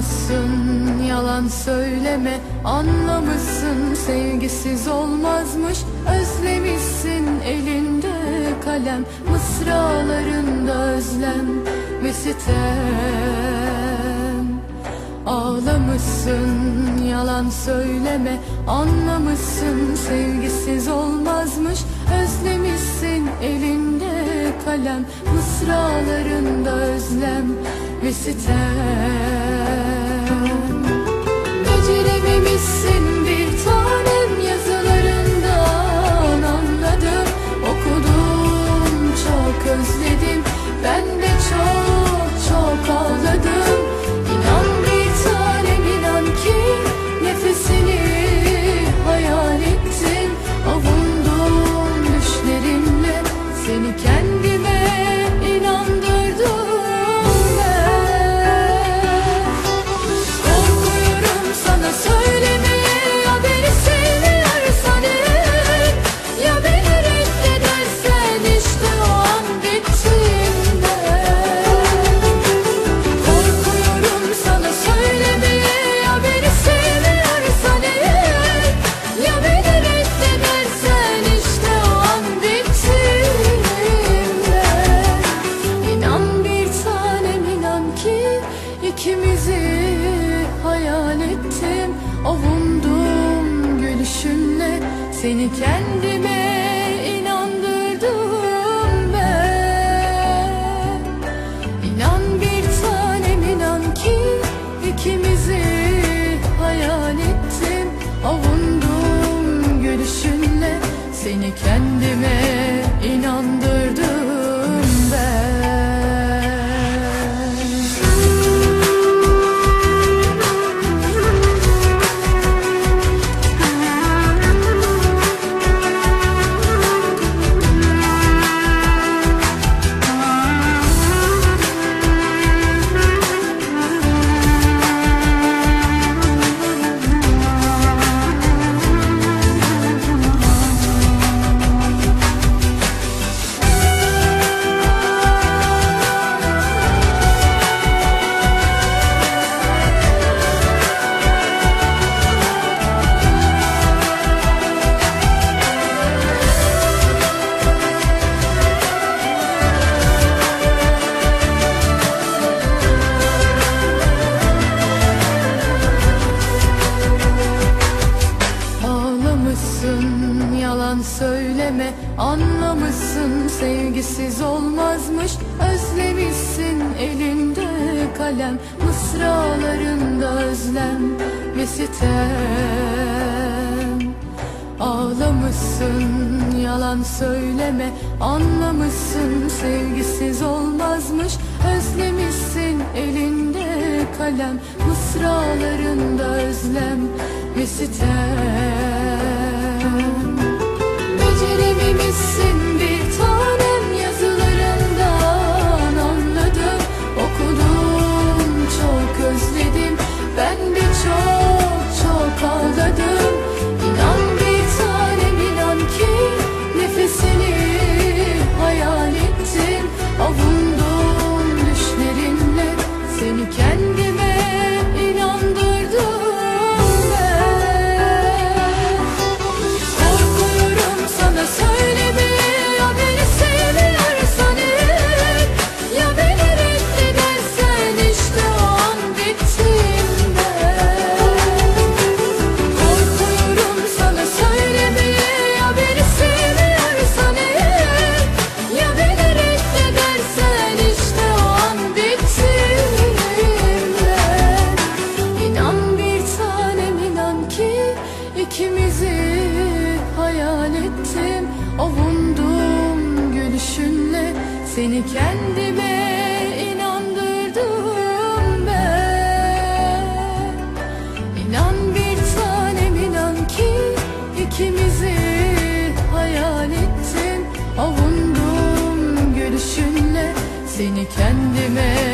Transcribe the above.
Anlamışsın yalan söyleme Anlamışsın sevgisiz olmazmış Özlemişsin elinde kalem Mısralarında özlem ve sitem Ağlamışsın yalan söyleme Anlamışsın sevgisiz olmazmış Özlemişsin elinde kalem Mısralarında özlem ve sitem Avundum gülüşünle seni kendime Sevgisiz olmazmış. Özlemişsin elinde kalem Mısralarında özlem. Ve sitem Ağlamışsın yalan söyleme. Anlamışsın Sevgisiz olmazmış. Özlemişsin elinde kalem Mısralarında özlem. Ve sitem Seni kendime inandırdım ben. İnan bir tanem inan ki ikimizi hayal ettin. Avundum gülüşünle seni kendime